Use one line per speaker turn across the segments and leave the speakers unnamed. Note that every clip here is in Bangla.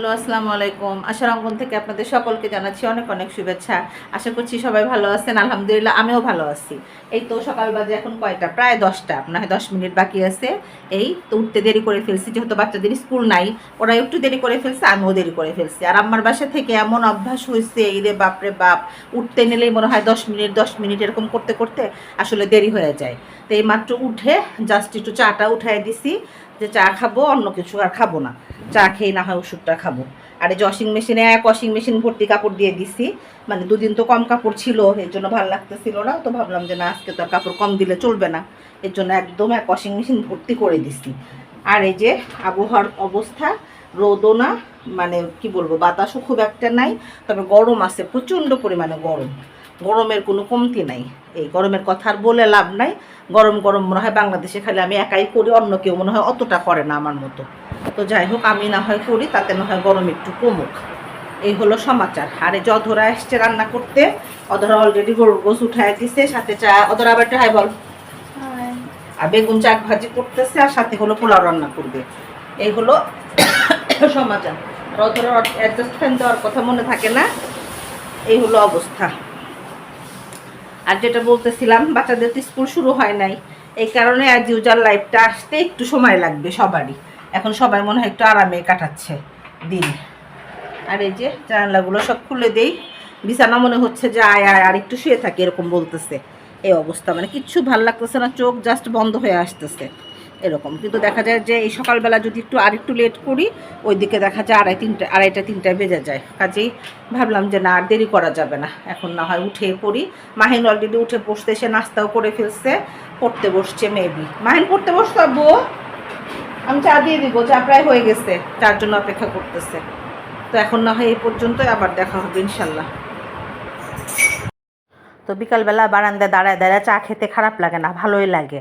হ্যালো, আসসালামু আলাইকুম। আশার অঙ্গন থেকে আপনাদের সকলকে জানাচ্ছি অনেক অনেক শুভেচ্ছা। আশা করছি সবাই ভালো আছেন, আলহামদুলিল্লাহ আমিও ভালো আছি। এই তো সকাল বাজে এখন কয়টা? প্রায় দশটা হয় দশ মিনিট বাকি আছে। এই তো উঠতে দেরি করে ফেলছি, যেহেতু বাচ্চাদের স্কুল নাই ওরা একটু দেরি করে ফেলছে, আমিও দেরি করে ফেলছি। আর আমার বাসা থেকে এমন অভ্যাস হয়েছে, এই রে বাপরে বাপ, উঠতে নিলেই মনে হয় দশ মিনিট দশ মিনিট এরকম করতে করতে আসলে দেরি হয়ে যায়। তো এই মাত্র উঠে জাস্ট একটু চাটা উঠাই দিছি। যে চা খাব, অন্য কিছু আর খাব না। চা খেয়ে না হয় ওষুধটা খাব। আর এই যে ওয়াশিং মেশিনে এক ওয়াশিং মেশিন ভর্তি কাপড় দিয়ে দিছি। মানে দুদিন তো কম কাপড় ছিল, এর জন্য ভালো লাগতেছিল না, তো ভাবলাম যে না, আজকে তো আর কাপড় কম দিলে চলবে না। এর জন্য একদম এক ওয়াশিং মেশিন ভর্তি করে দিছি। আর এই যে আবহাওয়ার অবস্থা, রোদও না মানে কি বলব, বাতাসও খুব একটা নাই, তবে গরম আছে, প্রচণ্ড পরিমাণে গরম। গরমের কোনো কমতি নাই। এই গরমের কথা আর বলে লাভ নাই। গরম গরম মনে হয় বাংলাদেশে খালি আমি একাই করি অন্য কেউ মনে হয় অতটা করে না আমার মতো। তো যাই হোক আমি না হয় করি তাতে না হয় গরম একটু কমুক। এই হলো সমাচার। আর এই যে অধরা এসছে রান্না করতে অধরা অলরেডি গরুর গোস উঠায় দিছে সাথে চা অধরা আবার হাই বল। আর বেগুন চাক ভাজি করতেছে আর সাথে হলো পোলাও রান্না করবে। এই হলো সমাচার। আর অধরা অ্যাডজাস্ট ফ্যান দেওয়ার কথা মনে থাকে না। এই হলো অবস্থা। আর যেটা বলতেছিলাম, বাচ্চাদের তো স্কুল শুরু হয় নাই। এই কারণে আজ ইউজার লাইফটা আসতে একটু সময় লাগবে সবারই। এখন সবাই মনে হয় একটু আরামে কাটাচ্ছে দিন। আর এই যে জানালাগুলো সব খুলে দেই। বিছানা মনে হচ্ছে যে আয় আয়, আর একটু শুয়ে থাকে, এরকম বলতেছে। এই অবস্থা মানে কিচ্ছু ভালো লাগতেছে না, চোখ জাস্ট বন্ধ হয়ে আসতেছে। এরকম। কিন্তু দেখা যায় যে এই সকালবেলা যদি একটু আর একটু লেট করি, ওইদিকে দেখা যায় আড়াই তিনটে, আড়াইটা, তিনটায় বেজে যায়। কাজেই ভাবলাম যে না, আর দেরি করা যাবে না। এখন না হয় উঠে পড়ি। মাহিন অলরেডি উঠে বসতে এসে নাস্তাও করে ফেলছে, পড়তে বসছে মেবি মাহিন, পড়তে বসতো আব্বু? আমি চা দিয়ে দিব, চা প্রায় হয়ে গেছে, তার জন্য অপেক্ষা করতেছে। তো এখন না হয় এই পর্যন্তই, আবার দেখা হবে ইনশাল্লাহ। তো বিকালবেলা বারান্দায় দাঁড়ায় দাঁড়ায় চা খেতে খারাপ লাগে না, ভালোই লাগে।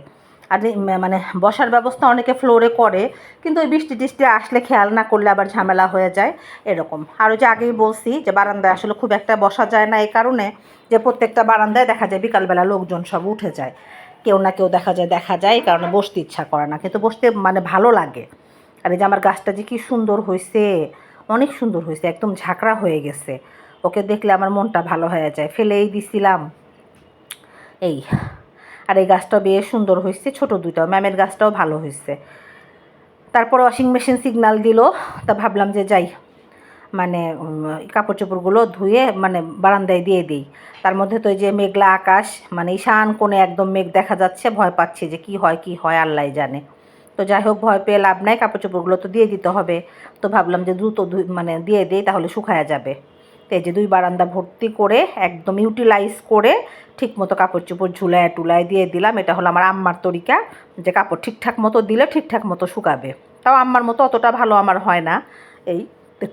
আর মানে বসার ব্যবস্থা অনেকে ফ্লোরে করে, কিন্তু ওই বৃষ্টি টিষ্টি আসলে খেয়াল না করলে আবার ঝামেলা হয়ে যায়, এরকম। আর ওই যে আগেই বলছি যে বারান্দায় আসলে খুব একটা বসা যায় না এই কারণে, যে প্রত্যেকটা বারান্দায় দেখা যায় বিকালবেলা লোকজন সব উঠে যায়। কেউ না কেউ দেখা যায় দেখা যায়, এই কারণে বসতে ইচ্ছা করে না। কিন্তু বসতে মানে ভালো লাগে। আর এই যে আমার গাছটা যে কি সুন্দর হয়েছে অনেক সুন্দর হয়েছে একদম ঝাঁকড়া হয়ে গেছে। ওকে দেখলে আমার মনটা ভালো হয়ে যায়। ফেলেই দিছিলাম। এই। আর এই গাছটাও বেশ সুন্দর হয়েছে, ছোট দুইটাও। ম্যামের গাছটাও ভালো হয়েছে। তারপর ওয়াশিং মেশিন সিগনাল দিল, তা ভাবলাম যে যাই মানে কাপড় চোপড়গুলো ধুয়ে মানে বারান্দায় দিয়ে দিই। তার মধ্যে তো যে মেঘলা আকাশ মানে ঈশান কোণে একদম মেঘ দেখা যাচ্ছে, ভয় পাচ্ছি যে কি হয় কি হয়, আল্লাহ জানে। তো যাই হোক, ভয় পেয়ে লাভ নাই কাপড় চোপড়গুলো তো দিয়ে দিতে হবে। তো ভাবলাম যে দ্রুত মানে দিয়ে দিই, তাহলে শুকায়া যাবে। তো এই যে দুই বারান্দা ভর্তি করে একদম ইউটিলাইজ করে ঠিক মতো কাপড় চোপড় ঝুলায়, টুলায় দিয়ে দিলাম। এটা হলো আমার আম্মার তরিকা, যে কাপড় ঠিকঠাক মতো দিলে ঠিকঠাক মতো শুকাবে। তাও আম্মার মতো অতটা ভালো আমার হয় না। এই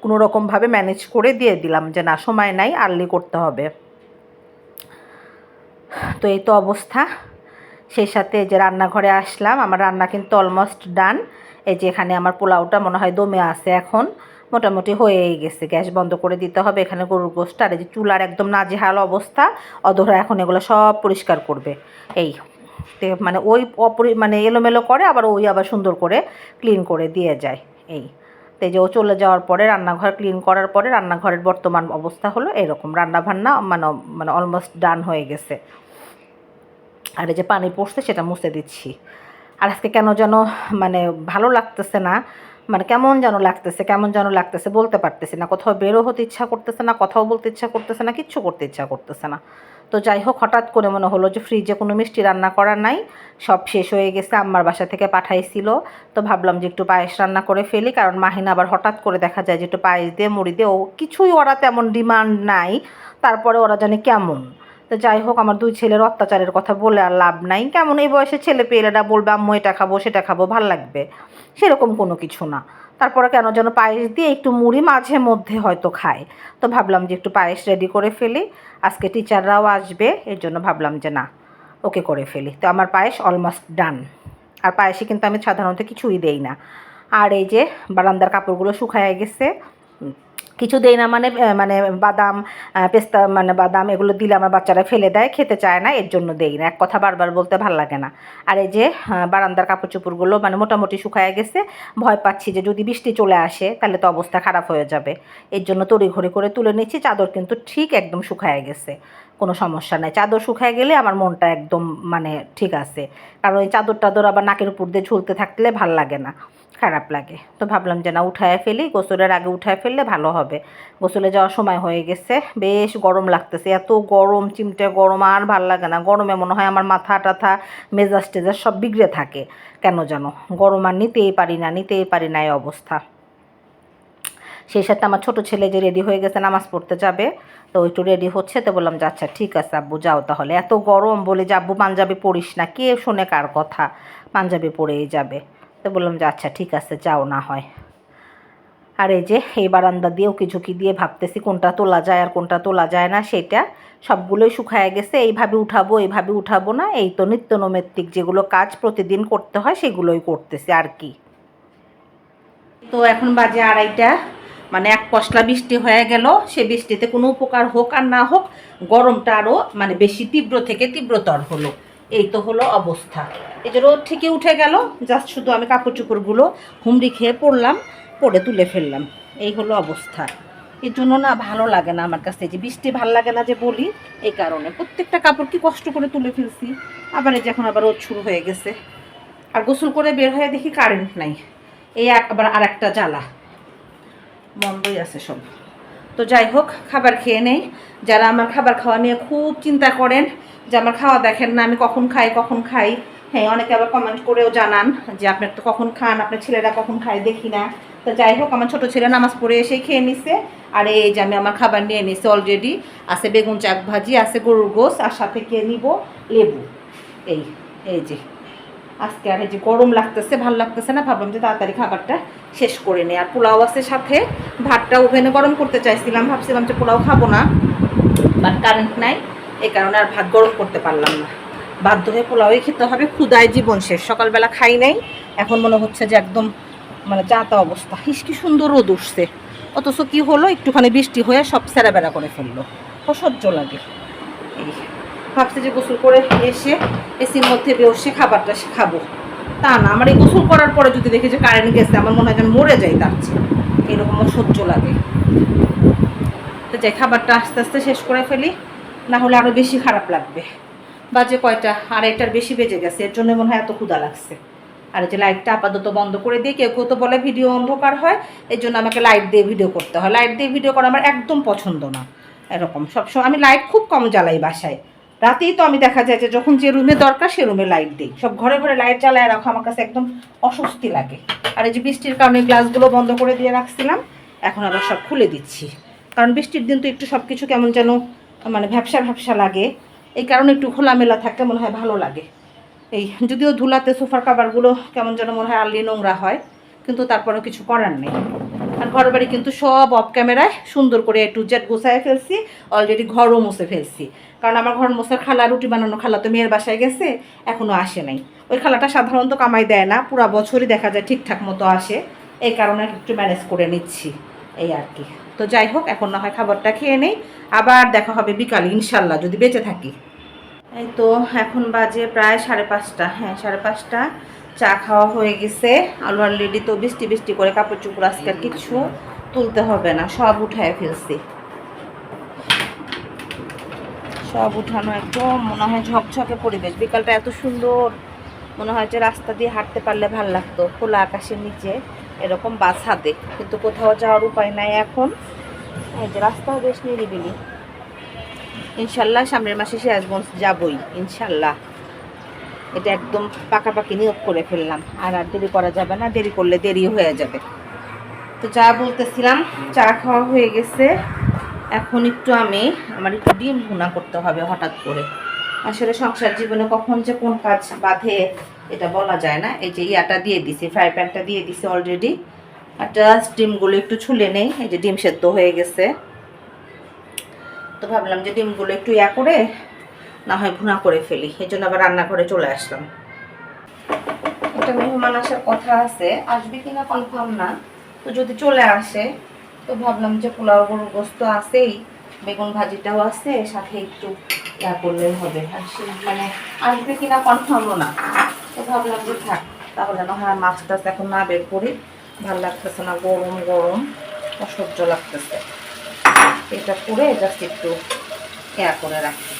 কোনো রকমভাবে ম্যানেজ করে দিয়ে দিলাম যে না, সময় নাই আর্লি করতে হবে। তো এই তো অবস্থা। সেই সাথে যে রান্নাঘরে আসলাম, আমার রান্না কিন্তু অলমোস্ট ডান এই যে এখানে আমার পোলাওটা মনে হয় দমে আছে এখন। মোটামুটি হয়েই গেছে। গ্যাস বন্ধ করে দিতে হবে। এখানে গরুর গোষ্ঠ আর এই যে চুলার একদম নাজেহাল অবস্থা, অধরা এখন এগুলো সব পরিষ্কার করবে। এই মানে ওই অপরি মানে এলোমেলো করে আবার ওই আবার সুন্দর করে ক্লিন করে দিয়ে যায়। এই, তো যে ও চলে যাওয়ার পরে রান্নাঘর ক্লিন করার পরে রান্নাঘরের বর্তমান অবস্থা হলো এরকম। রান্না বান্না মানে মানে অলমোস্ট ডান হয়ে গেছে। আর এই যে পানি পড়ছে সেটা মুছে দিচ্ছি। আর আজকে কেন যেন মানে ভালো লাগতেছে না। মানে কেমন যেন লাগতেছে, কেমন যেন লাগতেছে, বলতে পারতেছি না। কোথাও বেরো হতে ইচ্ছা করতেছে না, কথাও বলতে ইচ্ছা করতেছে না, কিচ্ছু করতে ইচ্ছা করতেছে না। তো যাই হোক, হঠাৎ করে মনে হলো যে ফ্রিজে কোনো মিষ্টি রান্না করা নাই, সব শেষ হয়ে গেছে, আম্মার বাসা থেকে পাঠাইছিল। তো ভাবলাম যে একটু পায়েস রান্না করে ফেলি, কারণ মাহিনা আবার হঠাৎ করে দেখা যায় যে একটু পায়েস দিয়ে, মুড়ি দিয়ে, ও কিছুই ওরা তেমন ডিমান্ড নাই, তারপরে ওরা জানে কেমন। তো যাই হোক, আমার দুই ছেলের অত্যাচারের কথা বলে আর লাভ নাই। কেমন এই বয়সে ছেলে পেলেরা বলবে, আম্মু, এটা খাব, সেটা খাব, ভালো লাগবে। সেরকম কোনো কিছু না। তারপরে কেন যেন পায়েস দিয়ে একটু মুড়ি মাঝে মধ্যে হয়তো খায়। তো ভাবলাম যে একটু পায়েস রেডি করে ফেলি। আজকে টিচাররাও আসবে, এর জন্য ভাবলাম যে না, ওকে করে ফেলি। তো আমার পায়েস অলমোস্ট ডান আর পায়েসে কিন্তু আমি সাধারণত কিছুই দেই না। আর এই যে বারান্দার কাপড়গুলো শুকায় গেছে কিছু দেই না মানে মানে বাদাম পেস্তা মানে বাদাম এগুলো দিলে আমার বাচ্চারা ফেলে দেয়, খেতে চায় না, এর জন্য দেই না। এক কথা বারবার বলতে ভালো লাগে না। আর এই যে বারান্দার কাপড় চোপড়গুলো মানে মোটামুটি শুকায় গেছে, ভয় পাচ্ছি যে যদি বৃষ্টি চলে আসে, তাহলে তো অবস্থা খারাপ হয়ে যাবে। এর জন্য তড়িঘড়ি করে তুলে নিচ্ছি, চাদর কিন্তু ঠিক একদম শুকায় গেছে। কোনো সমস্যা নাই। চাদর শুকায় গেলে আমার মনটা একদম মানে ঠিক আছে। কারণ ওই চাদর টাদর আবার নাকের উপর দিয়ে ঝুলতে থাকলে ভালো লাগে না, খারাপ লাগে। তো ভাবলাম যে না, উঠায় ফেলি, গোসলের আগে উঠায় ফেললে ভালো হবে। গোসলে যাওয়ার সময় হয়ে গেছে। বেশ গরম লাগতেছে, এত গরম, চিমটে গরম, আর ভালো লাগে না। গরমে মনে হয় আমার মাথা টাথা মেজাজ টেজাজ সব বিগড়ে থাকে। কেন যেন গরম আর নিতেই পারি না, নিতেই পারি না এই অবস্থা। সেই সাথে আমার ছোট ছেলে যে রেডি হয়ে গেছে, নামাজ পড়তে যাবে। তো একটু রেডি হচ্ছে, তো বললাম যে আচ্ছা ঠিক আছে আব্বু, যাও তাহলে। এত গরম বলে যে, আব্বু, পাঞ্জাবি পড়িস না, কে শোনে কার কথা? পাঞ্জাবি পরেই যাবে। তো বললাম যে আচ্ছা ঠিক আছে, যাও না হয়। আর এই যে, এই বারান্দা দিয়ে ওকে ঝুঁকি দিয়ে ভাবতেছি, কোনটা তোলা যায় আর কোনটা তোলা যায় না, সেটা সবগুলোই শুকায় গেছে। এইভাবে উঠাবো এইভাবে উঠাবো না, এই তো নিত্য নৈমিত্তিক যেগুলো কাজ প্রতিদিন করতে হয়, সেগুলোই করতেছি, আর কি। তো এখন বাজে আড়াইটা। মানে এক পশলা বৃষ্টি হয়ে গেল, সে বৃষ্টিতে কোনো উপকার হোক আর না হোক, গরমটা আরও মানে বেশি তীব্র থেকে তীব্রতর হলো। এই তো হলো অবস্থা। এই যে রোদ থেকে উঠে গেল, জাস্ট শুধু আমি কাপড় চোপড়গুলো হুমড়ি খেয়ে পড়লাম, পরে তুলে ফেললাম। এই হলো অবস্থা। এর জন্য না ভালো লাগে না আমার কাছে। যে বৃষ্টি ভালো লাগে না যে বলি, এই কারণে। প্রত্যেকটা কাপড় কি কষ্ট করে তুলে ফেলছি। আবার এই যে এখন আবার রোদ শুরু হয়ে গেছে। আর গোসল করে বের হয়ে দেখি কারেন্ট নাই। এই আবার আর একটা জ্বালা। বন্ধই আছে সব। তো যাই হোক, খাবার খেয়ে নেই। যারা আমার খাবার খাওয়া নিয়ে খুব চিন্তা করেন যে আমার খাওয়া দেখেন না, আমি কখন খাই কখন খাই। হ্যাঁ অনেকে আবার কমেন্ট করেও জানান যে আপনার তো কখন খান, আপনার ছেলেরা কখন খায় দেখি না। তো যাই হোক, আমার ছোটো ছেলে নামাজ পড়ে এসেই খেয়ে নিছে। আর এই যে আমি আমার খাবার নিয়ে নিছি অলরেডি আছে বেগুন চাক ভাজি, আছে গরুর গোস আর সাথে খেয়ে নিব লেবু। এই এই যে। আজকে আর যে গরম লাগতেছে, ভালো লাগতেছে না, ভাবলাম যে তাড়াতাড়ি খাবারটা শেষ করে নেই। আর পোলাও আছে সাথে, ভাতটা ওভেনে গরম করতে চাইছিলাম, ভাবছিলাম যে পোলাও খাব না বাট কারেন্ট নাই, এই কারণে আর ভাত গরম করতে পারলাম না। বাধ্য হয়ে পোলাওই খেতে হবে, ক্ষুদায় জীবন শেষ। সকালবেলা খাই নাই, এখন মনে হচ্ছে যে একদম মানে যাতা অবস্থা। হিস কি সুন্দর রোদ উঠছে। অথচ কী হলো, একটুখানি বৃষ্টি হয়ে সব সেরা বেড়া করে ফেলল। অসহ্য লাগে। এই। ভাবছি যে গোসল করে এসে এসির মধ্যে বসে খাবারটা খাব। তা না, আমার এই গোসল করার পরে যদি দেখি যে কারেন্ট গেছে, আমার মনে হয় মরে যাই তার চেয়ে। এরকম অসহ্য লাগে। তো যাই, খাবারটা আস্তে আস্তে শেষ করে ফেলি, না হলে আরও বেশি খারাপ লাগবে। বাজে কয়টা, আড়াইটার বেশি বেজে গেছে, এর জন্য মনে হয় এত ক্ষুধা লাগছে। আর এই যে লাইটটা আপাতত বন্ধ করে দিয়ে কেউ কেউ তো বলে ভিডিও অন্ধকার হয়, এর জন্য আমাকে লাইট দিয়ে ভিডিও করতে হয়। লাইট দিয়ে ভিডিও করা আমার একদম পছন্দ না। এরকম সবসময়, আমি লাইট খুব কম জ্বালাই বাসায়। রাতেই তো আমি দেখা যায় যে যখন যে রুমে দরকার সে রুমে লাইট দিই। সব ঘরে ঘরে লাইট জ্বালায় রাখো, আমার কাছে একদম অস্বস্তি লাগে। আর এই যে বৃষ্টির কারণে গ্লাসগুলো বন্ধ করে দিয়ে রাখছিলাম, এখন আবার সব খুলে দিচ্ছি। কারণ বৃষ্টির দিন তো একটু সব কিছু কেমন যেন মানে ভ্যাবসা ভ্যাবসা লাগে। এই কারণে একটু খোলামেলা থাকতে মনে হয় ভালো লাগে। এই যদিও ধুলাতে সোফার কাভারগুলো কেমন যেন মনে হয় আর্লি নোংরা হয়, কিন্তু তারপরেও কিছু করার নেই। আর ঘর বাড়ি কিন্তু সব অফ ক্যামেরায় সুন্দর করে একটু জেড গোছায় ফেলছি অলরেডি ঘরও মুছে ফেলছি। কারণ আমার ঘর মোছার খালা, রুটি বানানো খালা তো মেয়ের বাসায় গেছে এখনও আসে নাই। ওই খালাটা সাধারণত কামাই দেয় না, পুরা বছরই দেখা যায় ঠিকঠাক মতো আসে। এই কারণে একটু ম্যানেজ করে নিচ্ছি, এই আর কি। তো যাই হোক, এখন না হয় খাবারটা খেয়ে নেই, আবার দেখা হবে বিকালে, ইনশাল্লাহ, যদি বেঁচে থাকি। এই তো, এখন বাজে প্রায় সাড়ে পাঁচটা হ্যাঁ সাড়ে পাঁচটা। চা খাওয়া হয়ে গেছে। আলু অলরেডি তো, বৃষ্টি বৃষ্টি করে কাপড় চুপড় আজকে কিচ্ছু তুলতে হবে না। সব উঠায় ফেলছি। সব উঠানো একদম, মনে হয় ঝকঝকে পরিবেশ। বিকালটা এত সুন্দর। মনে হয় যে রাস্তা দিয়ে হাঁটতে পারলে ভালো লাগতো। খোলা আকাশের নিচে এরকম বাস ছাদে কিন্তু কোথাও যাওয়ার উপায় নাই এখন। এই যে রাস্তাও বেশ নিরিবিলি। ইনশাল্লাহ সামনের মাসে সিরাজগঞ্জ যাবই, ইনশাল্লাহ। এটা একদম পাকাপাকি নিয়োগ করে ফেললাম। আর আর দেরি করা যাবে না, দেরি করলে দেরি হয়ে যাবে। তো চা বলতেছিলাম, চা খাওয়া হয়ে গেছে। এখন একটু আমি, আমার একটু ডিম ভুনা করতে হবে হঠাৎ করে। আসলে সংসার জীবনে কখন যে কোন কাজ বাঁধে, এটা বলা যায় না। এই যে ইয়াটা দিয়ে দিছি, ফ্রাই প্যানটা দিয়ে দিছি অলরেডি আর জাস্ট ডিমগুলো একটু ছুলে নেই, এই যে ডিম সেদ্ধ হয়ে গেছে। তো ভাবলাম যে ডিমগুলো একটু ইয়া করে না হয় ভুনা করে ফেলি। এই জন্য আবার রান্নাঘরে চলে আসলাম। একটা মেহমান আসার কথা আছে, আসবে কিনা কনফার্ম না। তো যদি চলে আসে, তো ভাবলাম যে পোলাও গরুর গোস্ত আছেই, বেগুন ভাজিটাও আছে, সাথে একটু ইয়া করলেই হবে। আর সে মানে আসবে কিনা কনফার্মও না। তো ভাবলাম যে থাক, তাহলে না হয় মাছ টাছ এখন না বের করি। ভালো লাগতেছে না, গরম গরম। অসহ্য লাগতেছে। এটা করে জাস্ট একটু ইয়া করে রাখি।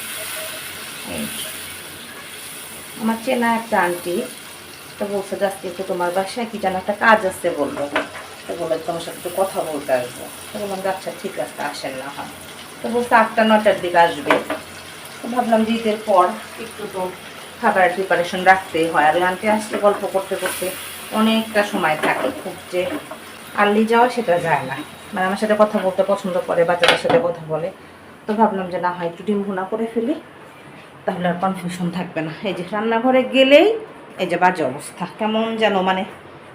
আমার চেনা একটা আন্টি তো বলছে জাস্ট একটু তোমার বাসায় কি যেন একটা কাজ আছে বলল। তো বলে তোমার সাথে একটু কথা বলতে আসব। তো বললাম যে আচ্ছা ঠিক আছে, আসেন না, হয়। তো বলছে আটটা নটার দিকে আসবে। তো ভাবলাম যে ঈদের পর একটু তো খাবারের প্রিপারেশন রাখতেই হয়। আর আন্টি আসলে গল্প করতে করতে অনেকটা সময় থাকে। খুব যে আর্লি যাওয়া সেটা যায় না। মানে আমার সাথে কথা বলতে পছন্দ করে, বাচ্চাদের সাথে কথা বলে। তো ভাবলাম যে না হয় একটু ডিম ভুনা করে ফেলি। তাহলে আর কনফিউশন থাকবে না। এই যে রান্নাঘরে গেলেই এই যে বাজে অবস্থা। কেমন যেন মানে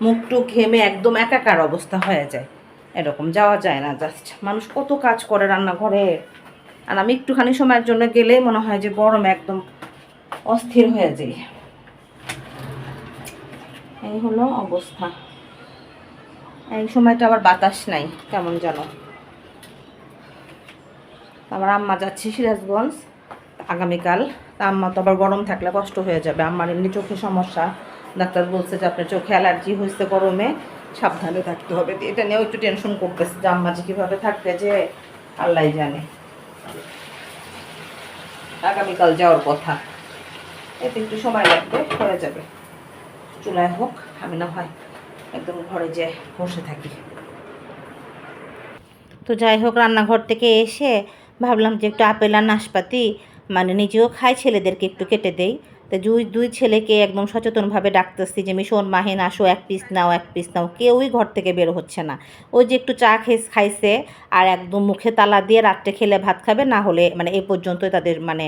মুখটু ঘেমে একদম একাকার অবস্থা হয়ে যায়। এরকম যাওয়া যায় না জাস্ট মানুষ কত কাজ করে রান্নাঘরে। আর আমি একটুখানি সময়ের জন্য গেলেই মনে হয় যে গরমে একদম অস্থির হয়ে যাই এই হলো অবস্থা। এই সময়টা আবার বাতাস নাই, কেমন যেন। আমার আম্মা যাচ্ছে সিরাজগঞ্জ। আগামীকাল। তা আম্মা তো আবার গরম থাকলে কষ্ট হয়ে যাবে। আম্মার এমনি চোখে সমস্যা। ডাক্তার বলছে যে আপনার চোখে অ্যালার্জি হয়েছে গরমে, সাবধানে থাকতে হবে। এটা নিয়েও একটু টেনশন করতেছে যে আম্মা যে কীভাবে থাকবে যে আল্লাহ জানে। আগামীকাল যাওয়ার কথা। এতে একটু সময় লাগবে, হয়ে যাবে। চুলায় হোক, আমি না হয় একদম ঘরে যে বসে থাকি। তো যাই হোক, রান্নাঘর থেকে এসে ভাবলাম যে একটু আপেল আর নাশপাতি মানে নিজেও খাই ছেলেদেরকে একটু কেটে দেই তো দুই দুই ছেলেকে একদম সচেতনভাবে ডাকতেছি যে, মিশন, মাহিন, আসো, এক পিস নাও, এক পিস নাও। কেউই ঘর থেকে বের হচ্ছে না। ওই যে একটু চা খেয়ে খাইছে আর একদম মুখে তালা দিয়ে রাত্রে খেলে ভাত খাবে, না হলে মানে এ পর্যন্তই তাদের মানে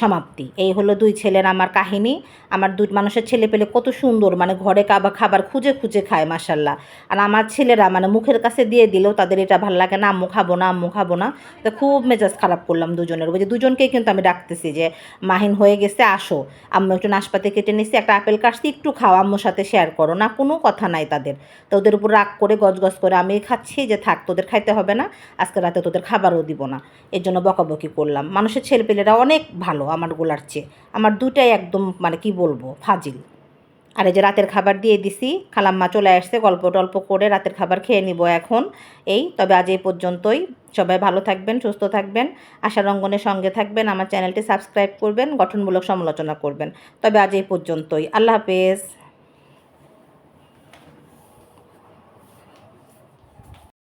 সমাপ্তি। এই হলো দুই ছেলের আমার কাহিনী। আমার দুই, মানুষের ছেলে পেলে কত সুন্দর মানে ঘরে কাবা, খাবার খুঁজে খুঁজে খায় মাসাল্লাহ আর আমার ছেলেরা মানে মুখের কাছে দিয়ে দিলেও তাদের এটা ভালো লাগে না, আম্মু খাব না, আম্মু খাব না। তো খুব মেজাজ খারাপ করলাম দুজনের। ওই যে দুজনকেই কিন্তু আমি ডাকতেছি যে, মাহিন হয়ে গেছে, আসো। আম্মু একটু নাশপাতি কেটে নিছি, একটা আপেল কাটছি, একটু খাও, আম্মুর সাথে শেয়ার করো। না, কোনো কথা নাই তাদের। তো ওদের উপর রাগ করে, গজগজ করে আমি খাচ্ছি যে থাক, তোদের খাইতে হবে না, আজকে রাতে তোদের খাবারও দিব না। এর জন্য বকাবকি করলাম। মানুষের ছেলেপেলেরা অনেক ভালো আমার গোলার চেয়ে। আমার দুটাই একদম মানে কি বলব, ফাজিল। আর এই যে রাতের খাবার দিয়ে দিছি, খালাম্মা চলে আসছে, গল্প টল্প করে রাতের খাবার খেয়ে নিব এখন। এই, তবে আজ এই পর্যন্তই। সবাই ভালো থাকবেন, সুস্থ থাকবেন। আশা রঙ্গনের সঙ্গে থাকবেন, আমার চ্যানেলটি সাবস্ক্রাইব করবেন, গঠনমূলক সমালোচনা করবেন। তবে আজ এই পর্যন্তই। আল্লাহ হাফেজ।